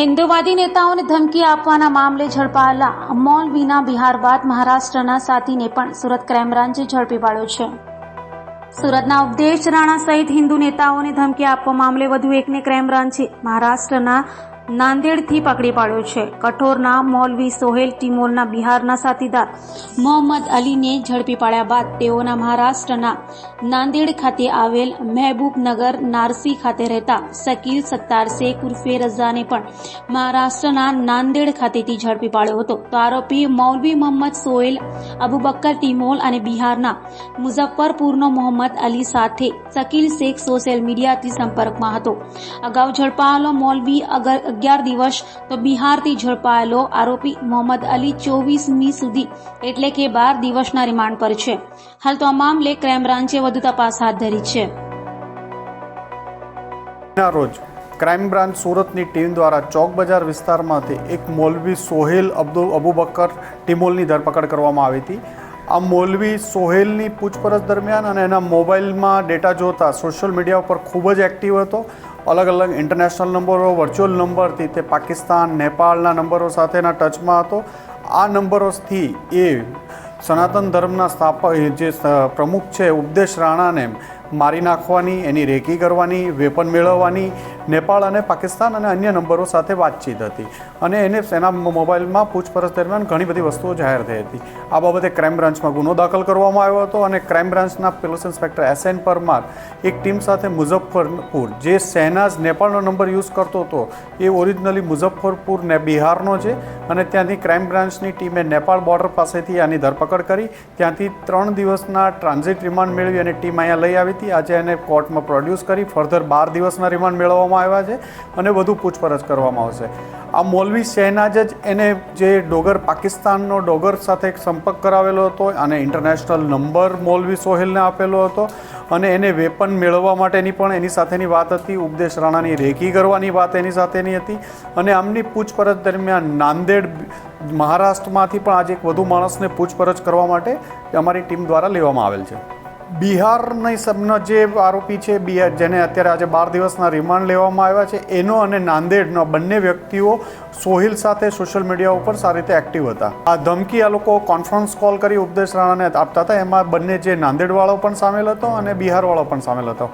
હિન્દુવાદી નેતાઓને ધમકી આપવાના મામલે ઝડપાયેલા મૌલવીના બિહાર બાદ મહારાષ્ટ્રના સાથીને પણ સુરત ક્રાઇમ બ્રાન્ચે ઝડપી પાડ્યો છે. સુરતના ઉપદેશ રાણા સહિત હિન્દુ નેતાઓને ધમકી આપવા મામલે વધુ એકને ક્રાઇમ બ્રાન્ચે મહારાષ્ટ્રના નાંદેડથી પકડી પાડ્યો છે. કઠોરના મૌલવી સોહેલ ટિમોરના બિહારના સાથીદાર મોહમ્મદ અલીને ઝડપી પાડ્યા બાદ તેઓના મહારાષ્ટ્રના નાંદેડ ખાતે આવેલ મહેબૂબનગર નારસી ખાતે રહેતા શકીલ સત્તાર શેખ ઉર્ફે રઝાને પણ મહારાષ્ટ્રના નાંદેડ ખાતેથી ઝડપી પાડ્યો હતો. તો આરોપી મૌલવી મોહમ્મદ સોહેલ, અબુબક્કર તિમોલ અને બિહારના મુઝફ્ફરપુરનો મોહમ્મદ અલી સાથે શકીલ શેખ સોશિયલ મીડિયાથી સંપર્કમાં હતો. અગાઉ ઝડપાયેલો મૌલવી અગિયાર દિવસ તો બિહારથી ઝડપાયેલો આરોપી મોહમ્મદ અલી ચોવીસમી સુધી એટલે કે બાર દિવસના રિમાન્ડ પર છે. હાલ તો આ મામલે ક્રાઇમ બ્રાન્ચે વધુ તપાસ હાથ ધરી છે. ક્રાઇમ બ્રાન્ચ સુરતની ટીમ દ્વારા ચોક બજાર વિસ્તારમાંથી એક મૌલવી સોહેલ અબ્દુલ અબુબકર ટીમોલની ધરપકડ કરવામાં આવી હતી. આ મૌલવી સોહેલની પૂછપરછ દરમિયાન અને એના મોબાઈલમાં ડેટા જોતા સોશિયલ મીડિયા ઉપર ખૂબ જ એક્ટિવ હતો. અલગ અલગ ઇન્ટરનેશનલ નંબરો, વર્ચ્યુઅલ નંબરથી તે પાકિસ્તાન, નેપાળના નંબરો સાથેના ટચમાં હતો. આ નંબરોથી એ સનાતન ધર્મના સ્થાપક, જે પ્રમુખ છે, ઉપદેશ રાણાને મારી નાખવાની, એની રેકી કરવાની, વેપન મેળવવાની, નેપાળ અને પાકિસ્તાન અને અન્ય નંબરો સાથે વાતચીત હતી. અને એને એના મોબાઈલમાં પૂછપરછ દરમિયાન ઘણી બધી વસ્તુઓ જાહેર થઈ હતી. આ બાબતે ક્રાઇમ બ્રાન્ચમાં ગુનો દાખલ કરવામાં આવ્યો હતો અને ક્રાઇમ બ્રાન્ચના police inspector S N Parmar એક ટીમ સાથે મુઝફ્ફરપુર, જે શહેનાઝ નેપાળનો નંબર યુઝ કરતો હતો, એ ઓરિજિનલી મુઝફ્ફરપુર ને બિહારનો છે અને ત્યાંથી ક્રાઇમ બ્રાન્ચની ટીમે નેપાળ બોર્ડર પાસેથી આની ધરપકડ કરી. ત્યાંથી ત્રણ દિવસના ટ્રાન્ઝિટ રિમાન્ડ મેળવી અને ટીમ અહીંયા લઈ આવી. હતી આજે એને કોર્ટમાં પ્રોડ્યુસ કરી, ફર્ધર બાર દિવસના રિમાન્ડ મેળવવામાં આવ્યા છે અને વધુ પૂછપરછ કરવામાં આવશે. આ મૌલવી શહેનાજ જ એને જે ડોગર પાકિસ્તાનનો ડોગર સાથે એક સંપર્ક કરાવેલો હતો, અને ઇન્ટરનેશનલ નંબર મૌલવી સોહેલને આપેલો હતો, અને એને વેપન મેળવવા માટેની પણ એની સાથેની વાત હતી, ઉપદેશ રાણાની રેકી કરવાની વાત એની સાથેની હતી, અને આમની પૂછપરછ દરમિયાન નાંદેડ મહારાષ્ટ્રમાંથી પણ આજે એક વધુ માણસને પૂછપરછ કરવા માટે અમારી ટીમ દ્વારા લેવામાં આવેલ છે. બિહારની સબનો જે આરોપી છે બિહાર જેને અત્યારે આજે બાર દિવસના રિમાન્ડ લેવામાં આવ્યા છે, એનો અને નાંદેડનો બંને વ્યક્તિઓ સોહિલ સાથે સોશિયલ મીડિયા ઉપર સારી રીતે એક્ટિવ હતા. આ ધમકી આ લોકો કોન્ફરન્સ કોલ કરી ઉપદેશ રાણાને આપતા હતા. એમાં બંને જે નાંદેડવાળો પણ સામેલ હતો અને બિહારવાળો પણ સામેલ હતો.